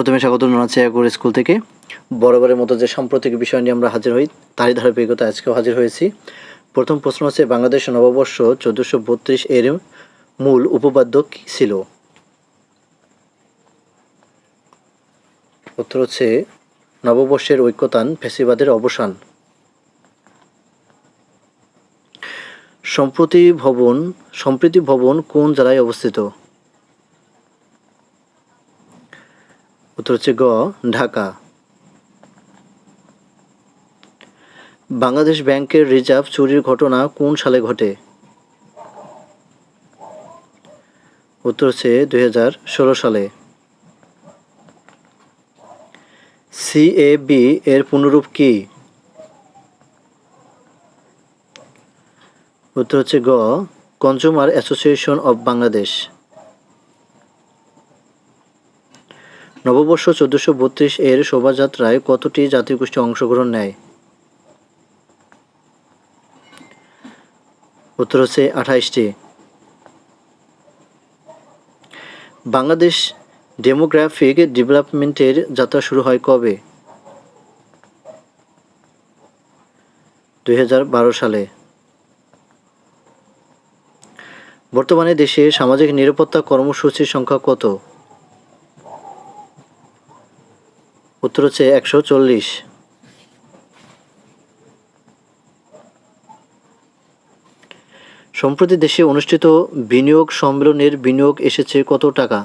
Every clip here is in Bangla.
প্রথমে স্বাগত একর স্কুল থেকে। বরাবরের মতো যে সাম্প্রতিক বিষয় নিয়ে আমরা হাজির হই, তারই ধারাবাহিকতা আজকেও হাজির হয়েছি। প্রথম প্রশ্ন হচ্ছে, বাংলাদেশ নববর্ষ চোদ্দোশো বত্রিশ এর মূল উপপাদ্য কী ছিল? উত্তর হচ্ছে, নববর্ষের ঐক্যতান ফেসিবাদের অবসান। সম্প্রতি ভবন, সম্প্রীতি ভবন কোন জেলায় অবস্থিত? উত্তর হচ্ছে গ, ঢাকা। বাংলাদেশ ব্যাংকের রিজার্ভ চুরির ঘটনা কোন সালে ঘটে? উত্তর হচ্ছে দুই সালে। সিএবি এর পুনরূপ কি? উত্তর হচ্ছে গ, কনজুমার অ্যাসোসিয়েশন অব বাংলাদেশ। নববর্ষ চোদ্দশো বত্রিশ এর শোভাযাত্রায় কতটি জাতীয় জাতিগোষ্ঠী অংশগ্রহণ নেয়? উত্তর হচ্ছে আঠাইশটি। বাংলাদেশ ডেমোগ্রাফিক ডেভেলপমেন্টের যাত্রা শুরু হয় কবে? দুই হাজার বারো সালে। বর্তমানে দেশে সামাজিক নিরাপত্তা কর্মসূচির সংখ্যা কত? উত্তর হচ্ছে একশো চল্লিশ। সম্প্রতি দেশে অনুষ্ঠিত বিনিয়োগ সম্মেলনের বিনিয়োগ এসেছে কত টাকা?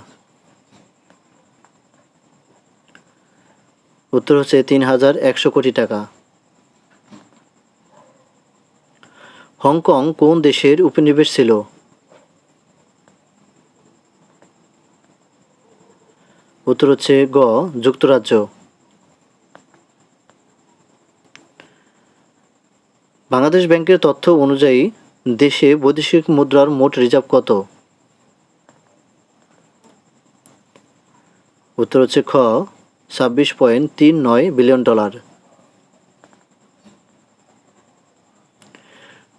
উত্তর হচ্ছে তিন হাজার একশো কোটি টাকা। হংকং কোন দেশের উপনিবেশ ছিল? উত্তর হচ্ছে গ, যুক্তরাজ্য। বাংলাদেশ ব্যাংকের তথ্য অনুযায়ী, দেশে বৈদেশিক মুদ্রার মোট রিজার্ভ কত? উত্তর হচ্ছে খ, ছাব্বিশ পয়েন্ট তিন নয় বিলিয়ন ডলার।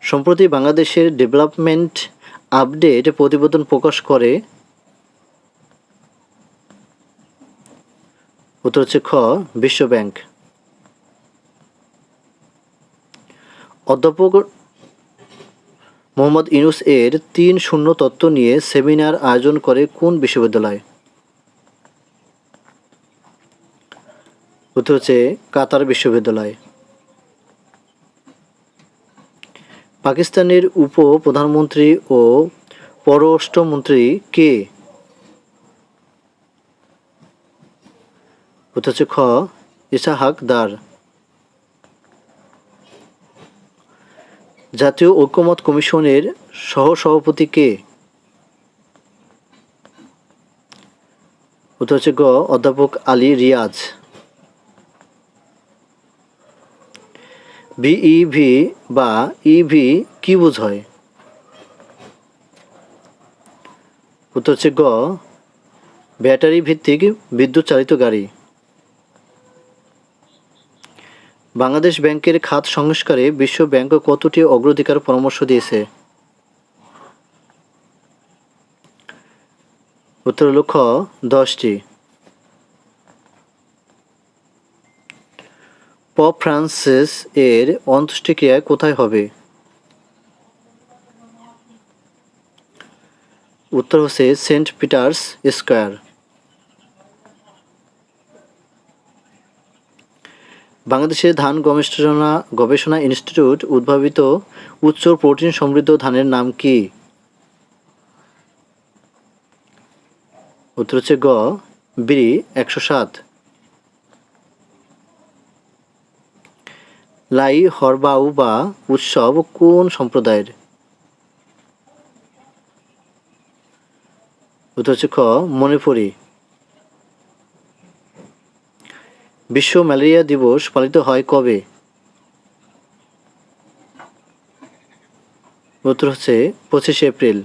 সম্প্রতি বাংলাদেশের ডেভেলপমেন্ট আপডেট প্রতিবেদন প্রকাশ করে, উত্তর হচ্ছে খ বিশ্ব অধ্যাপক মোহাম্মদ ইউনুস এর তিন শূন্য তত্ত্ব নিয়ে সেমিনার আয়োজন করে কোন বিশ্ববিদ্যালয়? উত্তর হচ্ছে কাতার বিশ্ববিদ্যালয়। পাকিস্তানের উপ প্রধানমন্ত্রী ও পররাষ্ট্রমন্ত্রী কে? উত্তর হচ্ছে খ, ইসাহাক দার। জাতীয় ঐক্যমত কমিশনের সহসভাপতি কে উত্তর হচ্ছে গ অধ্যাপক আলী রিয়াজ। বিইভি বা ইভি কি বোঝায়? উত্তর হচ্ছে গ ব্যাটারি ভিত্তিক বিদ্যুৎ চালিত গাড়ি। বাংলাদেশ ব্যাংকের খাত সংস্কারে বিশ্ব ব্যাংক কতটি অগ্রাধিকার পরামর্শ দিয়েছে? উত্তর খ দশটি। পপ ফ্রান্সিস এর অন্ত্যেষ্টিক্রিয়া কোথায় হবে? উত্তর হচ্ছে সেন্ট পিটার্স স্কোয়ার। বাংলাদেশের ধান গবেষণা গবেষণা ইনস্টিটিউট উদ্ভাবিত উচ্চ প্রোটিন সমৃদ্ধ ধানের নাম কি? উত্তর হচ্ছে গ, বিড়ি একশো সাত। লাই, হরবাউ বা উৎসব কোন সম্প্রদায়ের? উত্তর হচ্ছে খ, মণিপুরী। বিশ্ব ম্যালেরিয়া দিবস পালিত হয় কবে? উত্তর হচ্ছে পঁচিশে এপ্রিল।